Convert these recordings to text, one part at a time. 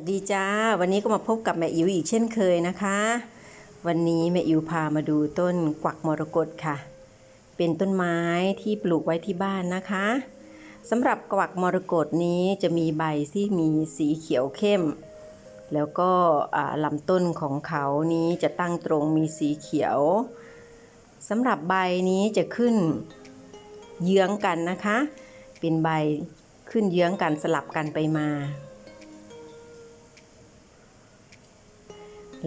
สวัสดีจ้า วันนี้ก็มาพบกับแม่อิ๋วอีกเช่นเคยนะคะ วันนี้แม่อิ๋วพามาดูต้นกวักมรกตค่ะ เป็นต้นไม้ที่ปลูกไว้ที่บ้านนะคะสำหรับกวักมรกตนี้จะมีใบที่มีสีเขียวเข้ม แล้วก็ลำต้นของเขานี้จะตั้งตรงมีสีเขียวสำหรับใบนี้จะขึ้นเยื้องกันนะคะ เป็นใบขึ้นเยื้องกันสลับกันไปมา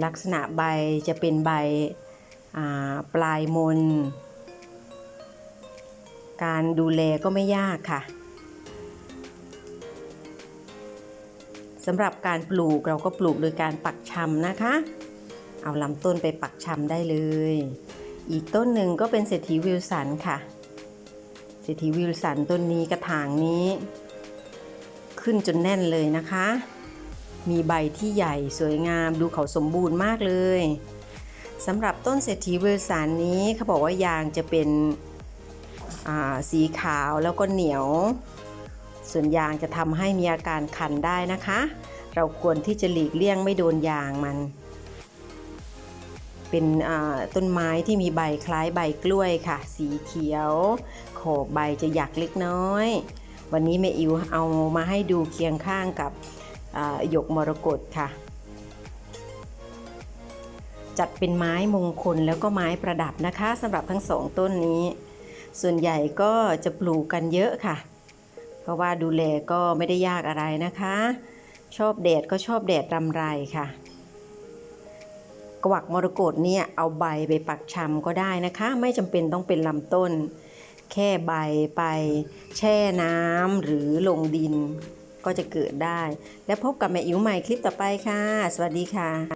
ลักษณะใบจะเป็นใบปลายมน การดูแลก็ไม่ยากค่ะสำหรับการปลูกเราก็ปลูกโดยการปักชำนะคะ เอาลำต้นไปปักชำได้เลย อีกต้นหนึ่งก็เป็นเศรษฐีวิลสันค่ะ เศรษฐีวิลสันต้นนี้กระถางนี้ ขึ้นจนแน่นเลยนะคะ มีใบที่ใหญ่สวยงามดูเขาสมบูรณ์มากเลยสำหรับต้นเศรษฐีเวอร์สานนี้เขาบอกว่ายางจะเป็นสีขาวแล้วก็เหนียว ส่วนยางจะทำให้มีอาการคันได้นะคะ เราควรที่จะหลีกเลี่ยงไม่โดนยางมัน เป็นต้นไม้ที่มีใบคล้ายใบกล้วยค่ะ สีเขียวขอบใบจะหยักเล็กน้อย วันนี้แม่อิวเอามาให้ดูเคียงข้างกับ หยกมรกตค่ะ จัดเป็นไม้มงคลแล้วก็ไม้ประดับนะคะสำหรับทั้งสองต้นนี้ ส่วนใหญ่ก็จะปลูกกันเยอะค่ะ เพราะว่าดูแลก็ไม่ได้ยากอะไรนะคะ ชอบแดดก็ชอบแดดรำไรค่ะ กวักมรกตเนี่ยเอาใบไปปักชำก็ได้นะคะ ไม่จำเป็นต้องเป็นลำต้น แค่ใบไปแช่น้ำหรือลงดิน ก็จะเกิดได้ และพบกับแม่อิ๋วใหม่คลิปต่อไปค่ะ สวัสดีค่ะ